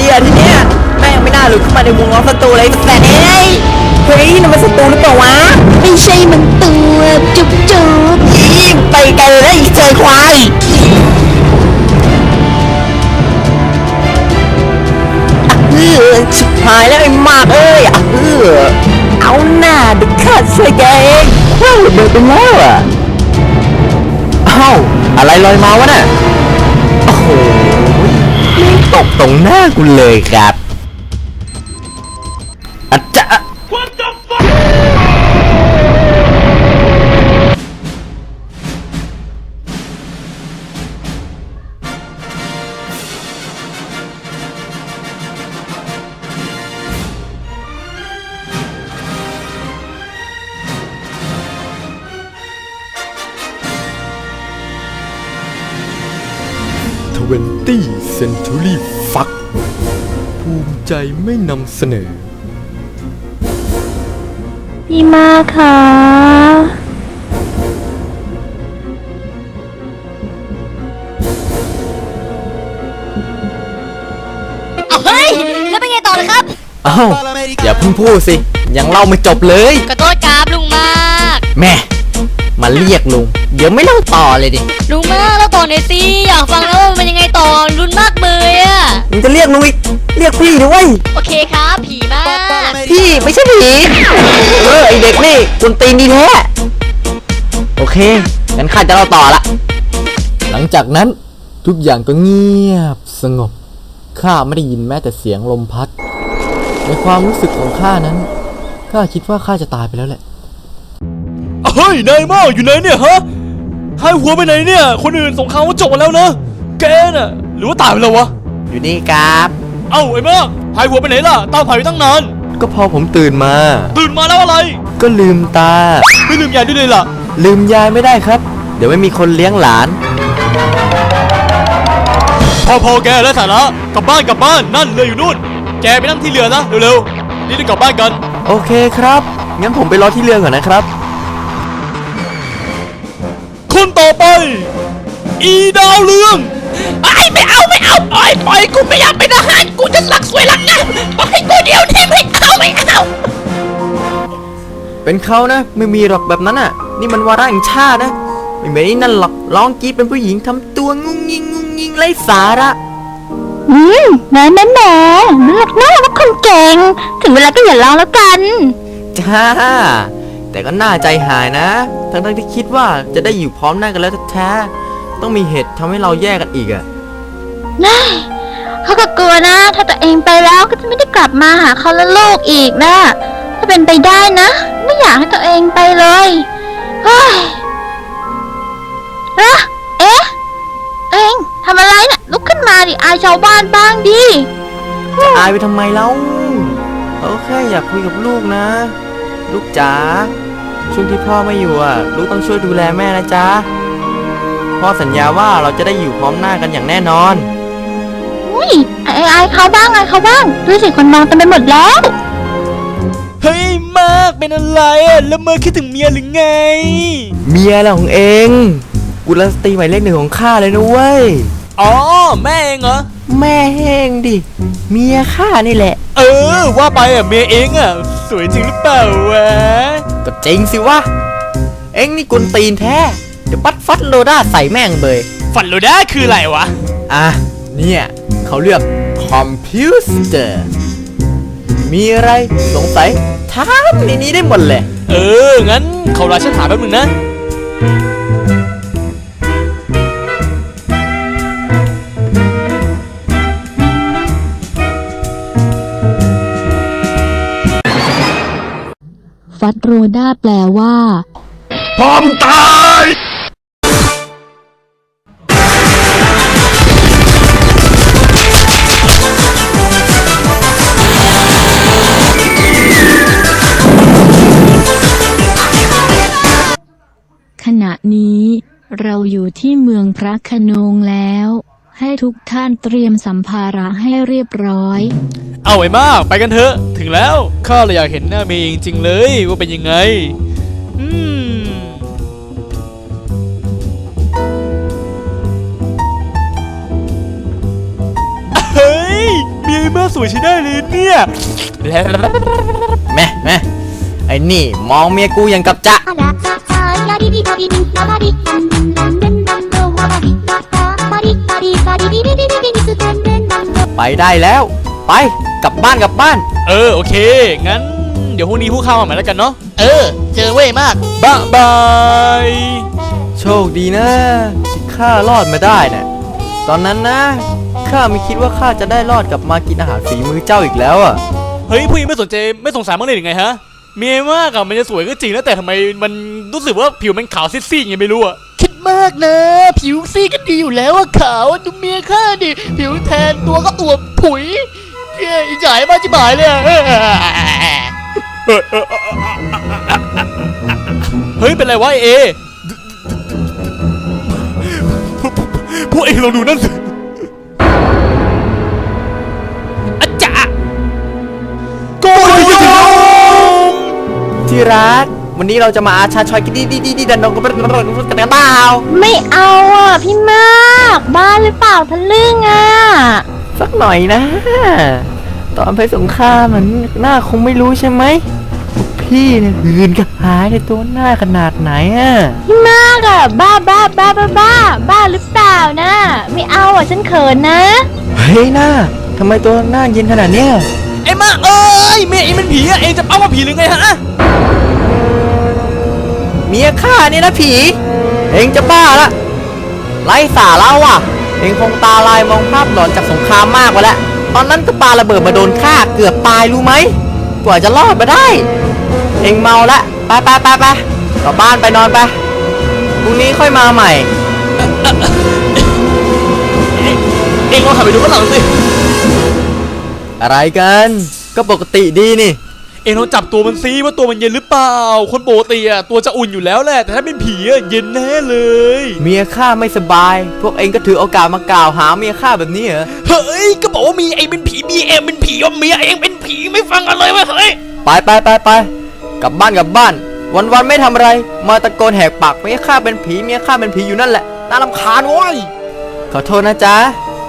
ดีอะทีเนี้ยแม่งไม่น่าหลุดเข้ามาในวงล้อมศัตรูเลยแต่เอ้ยเฮ้ยนั่มันศัตรูหรือเปล่าวะไม่ใช่มันตัวจุบจุบอีไปไกลเลยนะอีเจอควายอะเออชิบหายแล้วไอ้มากเอ้ยอะเออเอาหน้าเด็กข้าช่วยแกเองว้าวเดินไปแล้วอะเอ้าอะไรลอยมาวะน่ะโอ้โห ตกตรงหน้ากูเลยครับ 20 Century Fuck ภูมิใจไม่นำเสนอ พี่มาค่ะ เอาเฮ้ย แล้วเป็นไงต่อเลยครับเอ้าอย่าเพิ่งพูดสิ ยังเล่าไม่จบเลย ขอโทษครับลุงมาก แม่ มาเรียกลุง เดี๋ยวไม่เล่าต่อเลยดิ ลุงมากแล้วต่อหน่อยสิอยากฟังแล้ว รียกลุงอีกเรียกพี่ด้วย โอเคครับ ผีมาก พี่ไม่ใช่ผีเออไอเด็กนี่กุนตีนดีแท้โอเคงั้นข้าจะเล่าต่อละ หลังจากนั้นทุกอย่างก็เงียบสงบ ข้าไม่ได้ยินแม้แต่เสียงลมพัด ในความรู้สึกของข้านั้น ข้าคิดว่าข้าจะตายไปแล้วแหละ เฮ้ยนายมากอยู่ไหนเนี่ยฮะหายหัวไปไหนเนี่ย คนอื่นสงครามก็จบมาแล้วนะ แกน่ะ หรือว่าตายไปแล้ววะ อยู่นี่ครับ เอ้าไอ้มากหายหัวไปไหนล่ะ ตามหายไปตั้งนาน ก็พอผมตื่นมา ตื่นมาแล้วอะไร ก็ลืมตา ไม่ลืมยายด้วยเลยล่ะ ลืมยายไม่ได้ครับ เดี๋ยวไม่มีคนเลี้ยงหลาน พอพอแกแล้วสาระกลับบ้านกลับบ้านนั่นเรืออยู่นู่น แกไปนั่งที่เรือนะเร็วๆนี่จะกลับบ้านกัน โอเคครับ งั้นผมไปรอที่เรือก่อนนะครับ คนต่อไป อีดาวเรืองไอ้ไม่ เอาไม่เอาปล่อยปล่อยกูไม่อยากเป็นทหารกูจะรักสวยรักงามปล่อยกูเดียวนี้ไม่เอาไม่เอาเป็นเขานะ ไม่มีหรอกแบบนั้นอะ นี่มันวาระแห่งชาตินะ ไม่เหมือนไอ้นั่นหรอกร้องกรีดเป็นผู้หญิงทำตัวงุ้งยิงงุ้งยิงไร้สาระ อืมแหม่แหม่แหม่เลือกหน้าว่าคนเก่ง ถึงเวลาก็อย่าร้องแล้วกัน จ้า แต่ก็น่าใจหายนะ ทั้งๆที่คิดว่าจะได้อยู่พร้อมหน้ากันแล้วแท้ๆต้องมีเหตุทำให้เราแยกกันอีกอะ น่เขาก็กลัวนะ ถ้าตัวเองไปแล้วก็จะไม่ได้กลับมาหาเขาและลูกอีกนะ ถ้าเป็นไปได้นะ ไม่อยากให้ตัวเองไปเลยเฮ้ยอะเอ๊ะตัวเองทำอะไรนะ่ะลุกขึ้นมาดิอายชาวบ้านบ้างดิอายไปทำไมเล่าเขาแค่อยากคุยกับลูกนะ ลูกจ๋าช่วงที่พ่อไม่อยู่อะ ลูกต้องช่วยดูแลแม่นะจ๊ะพ่อสัญญาว่าเราจะได้อยู่พร้อมหน้ากันอย่างแน่นอน อุ้ยอายอายเขาบ้างอายเขาบ้างดูสิคนมองเต็มไปหมดแล้ว เฮ้ยมากเป็นอะไรอะแล้วเมื่อคิดถึงเมียหรือไง เมียอะไรของเองกุลสตรีหมายเลขหนึ่งของข้าเลยนะเว้ย อ๋อแม่เองเหรอ แม่เองดิ เมียข้านี่แหละ เออ ว่าไปอะเมียเองอะ สวยจริงหรือเปล่าวะ ก็จริงสิวะ เอ็งนี่กุนตีนแท้ เดี๋ยวปัดฟัดโลด้าใส่แม่งเบยฝันโลด้าคืออะไรวะ อะ เนี่ย เขาเรียกคอมพิวเตอร์ มีอะไรสงสัยถามในนี้ได้หมดเลย เออ งั้นเขาลาฉันถามแป๊บนึงนะ ฟัดโรดาแปลว่าข เราอยู่ที่เมืองพระโขนงแล้ว ให้ทุกท่านเตรียมสัมภาระให้เรียบร้อย เอาไอ้มาก ไปกันเถอะ ถึงแล้วข้าเลยอยากเห็นหน้าเมย์จริงๆเลยว่าเป็นยังไง อืม เฮ้ยเมียแม่สวยใช้ได้เลยเนี่ยแม่แม่ไอ้นี่มองเมียกูอย่างกับจะ บิบิบบิบิลาบาบิลันลันเดนบังโลวาบาบิบาตาบาริบาริบาริบิบิบิบิบิสุตันดนบังโลไปได้แล้ว ไปกลับบ้านกลับบ้าน เออโอเค งั้น เดี๋ยวพรุ่งนี้ผู้เข้ามาใหม่แล้วกันเนาะ เออ เจอเว้ยมาก บ๊ายบาย โชคดีนะข้ารอดมาได้นะ่ะตอนนั้นนะข้าไม่คิดว่าข้าจะได้รอดกลับมากินอาหารฝีมือเจ้าอีกแล้วอะ เฮ้ยผู้หญิงไม่สนใจไม่สงสารมั้างเลยหรือไงฮะ เมียมากอะมันจะสวยก็จริงนะแต่ทำไมมันรู้สึกว่าผิวมันขาวซีดๆไงไม่รู้อะคิดมากนะ ผิวซีก็ดีอยู่แล้วอะขาวดูเมียข้าดิผิวแทนตัวก็อวบผุยเฮ้ยอีจ่ายมาจิบหายเลยอะเฮ้ยเป็นไรวะไอ้เอ พวกเองลองดูนั่นสิ ที่รัก วันนี้เราจะมาอาชาชอยกันดีดีดีดีดันดงกันกันกันเปล่าไม่เอาอะพี่มาก บ้าหรือเปล่าทะลึ่งอะ สักหน่อยนะ ตอนไปสงครามมันหน้าคงไม่รู้ใช่ไหมพวกพี่เนี่ยหืนกระหายในตัวหน้าขนาดไหนอะพี่มากอะบ้าบ้าบ้าบ้าบ้าบ้าหรือเปล่านะ ไม่เอาอะฉันเขินนะ เฮ้ยหน้าทำไมตัวหน้าเย็นขนาดเนี้ยไอ้มาเอ้ยเมียเองเป็นผีอะเองจะเป้าว่าผีหรือไงฮะเมียข้าเนี่ยนะผี เองจะบ้าละไร้สาระว่ะ เองคงตาลายมองภาพหลอนจากสงครามมากกว่าแล้วตอนนั้นก็ปาระเบิดมาโดนฆ่าเกือบตายรู้ไหมกว่าจะรอดมาได้ เองเมาละไปไปไปไปกลับบ้านไปนอนไปพรุ่งนี้ค่อยมาใหม่ เองลองหันไปดูข้างหลังสิ อะไรกัน ก็ปกติดีนี่ เองลองจับตัวมันซิว่าตัวมันเย็นหรือเปล่า คนปกติอะตัวจะอุ่นอยู่แล้วแหละ แต่ถ้าเป็นผีอะเย็นแน่เลย เมียข้าไม่สบาย พวกเองก็ถือโอกาสมากล่าวหาเมียข้าแบบนี้เหรอ เฮ้ย ก็บอกว่ามีเองเป็นผีมีเองเป็นผีว่าเมียเองเป็นผีไม่ฟังกันเลยเว้ยเฮ้ย ไปไปไปไปกลับบ้านกลับบ้าน วันวันๆไม่ทำอะไร มาตะโกนแหกปากเมียข้าเป็นผีเมียข้าเป็นผีอยู่นั่นแหละน่ารำคาญโว้ย ขอโทษนะจ๊ะ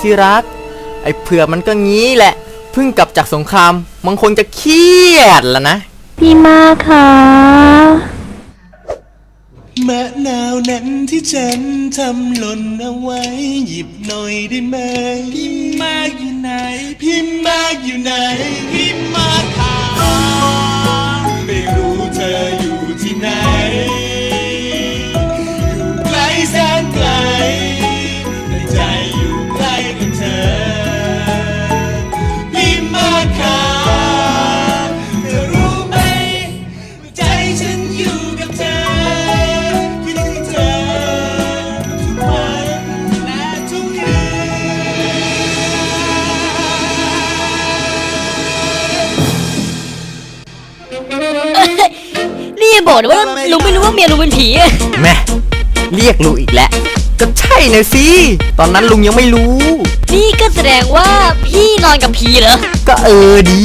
ที่รัก ไอ้เผื่อกมันก็งี้แหละ เพิ่งกลับจากสงครามมันคงจะเครียดแล้วนะ พี่มากค่ะมะนาวนั้นที่ฉันทำหล่นเอาไว้ หยิบหน่อยได้ไหมพิมพ์มากอยู่ไหนพิมพ์มากอยู่ไหนพิมพ์มากค่ะไม่รู้เธออยู่ที่ไหน ลุงไม่รู้ว่าเมียลุงเป็นผีอะแม่เรียกลุงอีกแล้ว ก็ใช่นะสิ ตอนนั้นลุงยังไม่รู้ นี่ก็แสดงว่าพี่นอนกับผีเหรอ ก็เออดี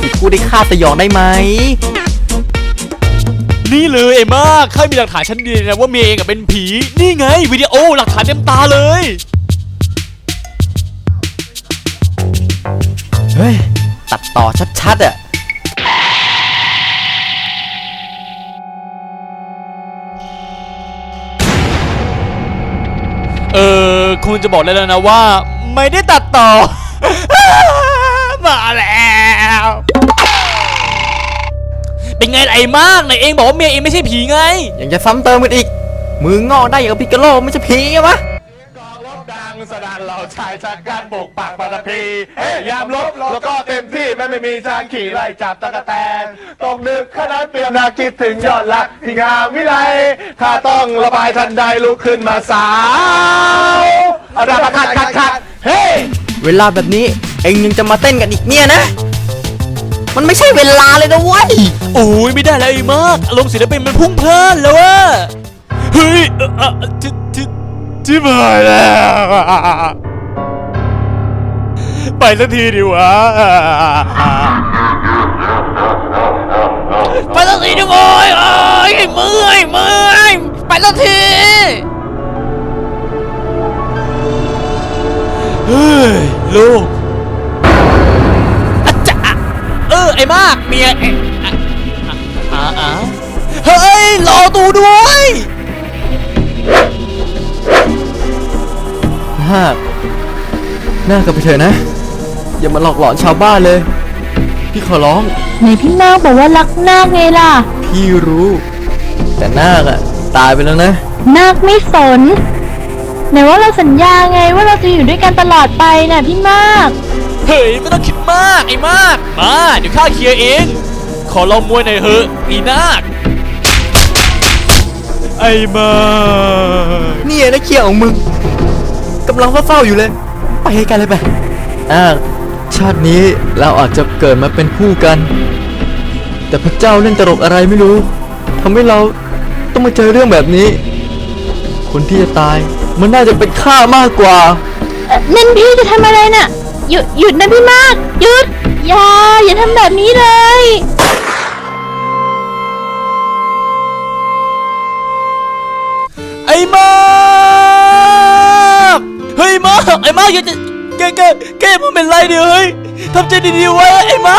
ที่กูได้ฆ่าสยองได้ไหม นี่เลยไอ้มากข้ามีหลักฐานชั้นดีนะว่าเมียเองอะเป็นผี นี่ไงวิดีโอหลักฐานเต็มตาเลย เฮ้ย ตัดต่อชัดๆอะ เออคุณจะบอกได้แล้วนะว่า ไม่ได้ตัดต่อ มาแล้ว เป็นไงล่ะไอ้มากไหนเองบอกว่าเมียเองไม่ใช่ผีไง ยังจะซ้ำเติมกันอีก มืองอกได้อย่างกับพิกาโลไม่ใช่ผีไงวะ สนั่นเราชายชาการปกปักปฐพีเฮ้ยยามลบแล้วก็เต็มที่แม่ไม่มีทางขี่ไล่จับตะกะแตนตกดึกขนาดเปรียบนาคิดถึงยอดรักที่งามวิไลข้าต้องระบายทันใดลุกขึ้นมาสาวอาดาคัดคัดคัดเฮ้ยเวลาแบบนี้เองยังจะมาเต้นกันอีกเนี่ยนะ มันไม่ใช่เวลาเลยนะเว้ยโอ้ยไม่ได้แล้วไอ้มากอารมณ์ศิลปินมันพุ่งเพลินแล้วอะเฮ้ย จิบหายแล้วไปสักทีดีวะไปสักทีดิโว้ยเอ้ยเมื่อยเมื่อยไปสักทีเฮ้ยลูกอ้มาเมียเอ๊ะอะอะอะเฮ้ยรอตูด้วย นาคนาคกลับไปเถอะนะ อย่ามาหลอกหลอนชาวบ้านเลย พี่ขอร้อง ไหนพี่นาคบอกว่ารักนาคไงล่ะ พี่รู้ แต่นาคอะตายไปแล้วนะ นาคไม่สนไหนว่าเราสัญญาไงว่าเราจะอยู่ด้วยกันตลอดไปน่ะพี่มาก เฮ้ยไม่ต้องคิดมากไอ้มาก มาเดี๋ยวข้าเคลียร์เอง ขอลองมวยหน่อยเถอะอีนาคไอ้มาก เนี่ยนะเคียของมึง กำลังเฝ้าๆอยู่เลย ไปให้กันเลยไปอ่าชาตินี้เราอาจจะเกิดมาเป็นคู่กัน แต่พระเจ้าเล่นตลกอะไรไม่รู้ทำให้เราต้องมาเจอเรื่องแบบนี้ คนที่จะตายมันน่าจะเป็นข้ามากกว่าเอ่อนั่นพี่จะทำอะไรน่ะ หยุดหยุดนะพี่มาก หยุด อย่า อย่าทำแบบนี้เลย ไอ้มาก เฮ้ยมาไอ้มากอย่าจะแกแกแกมันเป็นไรเดี๋ยวเฮ้ยทำใจดีๆไว้ไอ้มา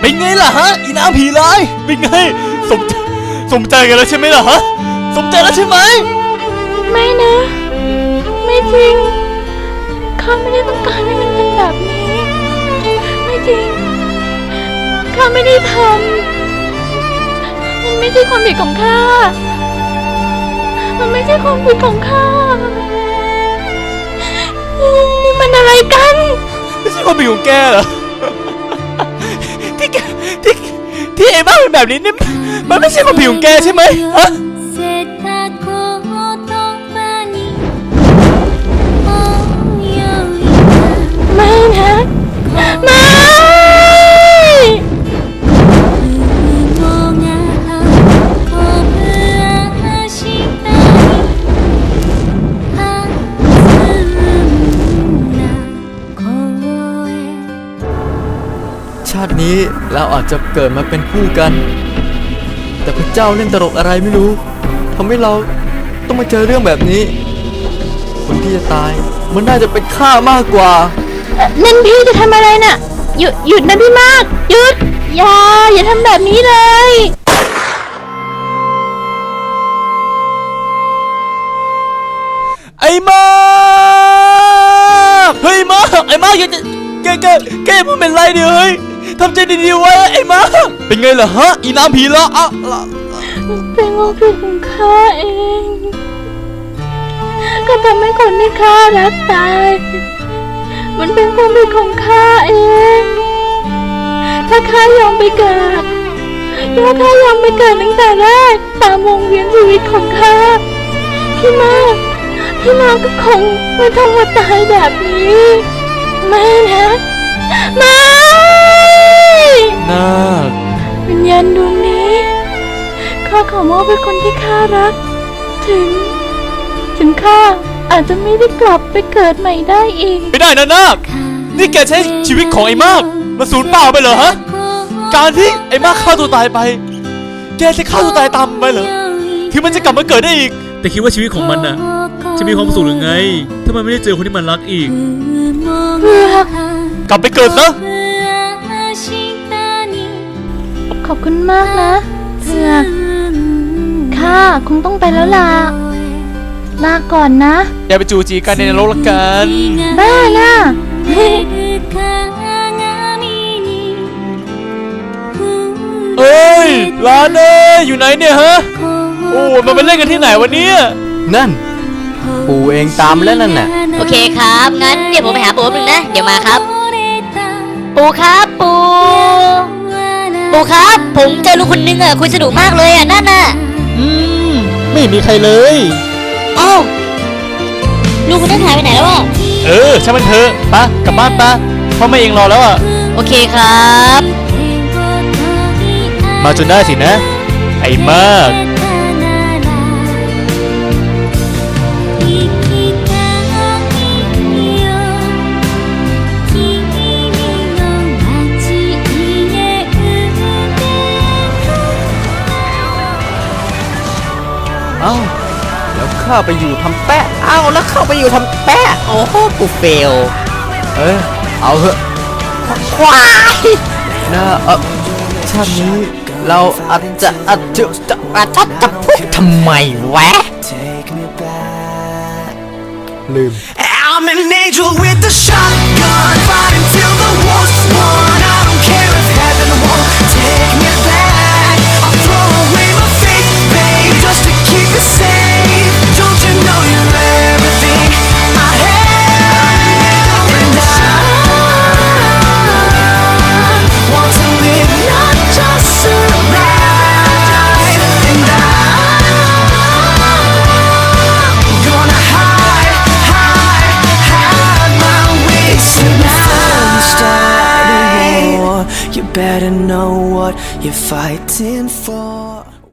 เป็นไงล่ะฮะอีน้ำผีร้ายเป็นไงสมสมใจกันแล้วใช่ไหมล่ะฮะสมใจแล้วใช่ไหมไม่นะ ไม่จริงข้าไม่ได้ต้องการให้มันเป็นแบบนี้ ไม่จริงข้าไม่ได้ทำมันไม่ใช่ความผิดของข้ามันไม่ใช่ความผิดของข้า นี่มันอะไรกัน ไม่ใช่ความผิดของแกเหรอ ที่แกที่ที่ไอ้บ้าเป็นแบบนี้นี่มันไม่ใช่ความผิดของแกใช่ไหมฮะ เราอาจจะเกิดมาเป็นคู่กัน แต่พระเจ้าเล่นตลกอะไรไม่รู้ทำให้เราต้องมาเจอเรื่องแบบนี้ คนที่จะตายมันน่าจะเป็นข้ามากกว่า เอ่อนั่นพี่จะทำอะไรน่ะ หยุดหยุดนะพี่มาก หยุด อย่า อย่าทำแบบนี้เลย ไอ้มากเฮ้ยมากไอ้มากอย่าจะแกแกแกมันเป็นไรเดี๋ยวเฮ้ย ทำใจดีๆไว้ไอ้มาเป็นไงล่ะฮะอีน้ำผีล้ออะละเป็นความผิดของข้าเอง ก็ทำให้คนที่ข้ารักตาย มันเป็นความผิดของข้าเอง ถ้าข้ายอมไปเกิดถ้าข้ายอมไปเกิดตั้งแต่แรกตามวงเวียนชีวิตของข้าพี่มากพี่มากก็คงไม่ต้องมาตายแบบนี้ ไม่นะไม่ นาค วิญญาณดวงนี้ข้าขอมอบให้คนที่ข้ารัก ถึง ถึงข้าอาจจะไม่ได้กลับไปเกิดใหม่ได้อีก ไม่ได้นะนาค นี่แกใช้ชีวิตของไอ้มากมาสูญเปล่าไปเหรอฮะ การที่ไอ้มากฆ่าตัวตายไป แกจะฆ่าตัวตายตามมันไปเหรอ ที่มันจะกลับมาเกิดได้อีก แต่คิดว่าชีวิตของมันน่ะ จะมีความสุขหรือไง ถ้ามันไม่ได้เจอคนที่มันรักอีกเพื่อกลับไปเกิดซะ ขอบคุณมากนะเพื่อกข้าคงต้องไปแล้วล่ะ ลาก่อนนะอย่าไปจูจีกันในนรกละกันบ้าน่ะเอ้ยร้านเอ้ยอยู่ไหนเนี่ยฮะ โอ้มันไปเล่นกันที่ไหนวันนี้นั่น ปู่เองตามแล้วนั่นน่ะ โอเคครับ งั้นเดี๋ยวผมไปหาปู่แป๊บนึงนะ เดี๋ยวมาครับ ปู่ครับ ปู่ ปู่ครับ ผมเจอลุงคนนึงอะคุยสนุกมากเลยอะนั่นน่ะอืม ไม่มีใครเลย เอ้าลุงคนนั้นหายไปไหนแล้วอะเออช่างมันเถอะปะกลับบ้านปะพ่อแม่เองรอแล้วอะ โอเคครับ มาจนได้สินะ ไอ้มาก เอ้าแล้วข้าไปอยู่ทำแปะเอ้าแล้วเข้าไปอยู่ทำแปะโอ้โหกูเฟลเอ้ยเอาเถอะควายน่าเออชาตินี้เราอาจจะอาจจะจะอาจจะจะพูดทำไมวะลืม I'm an angel with a shotgun, fighting till the war's better know what you're fighting for.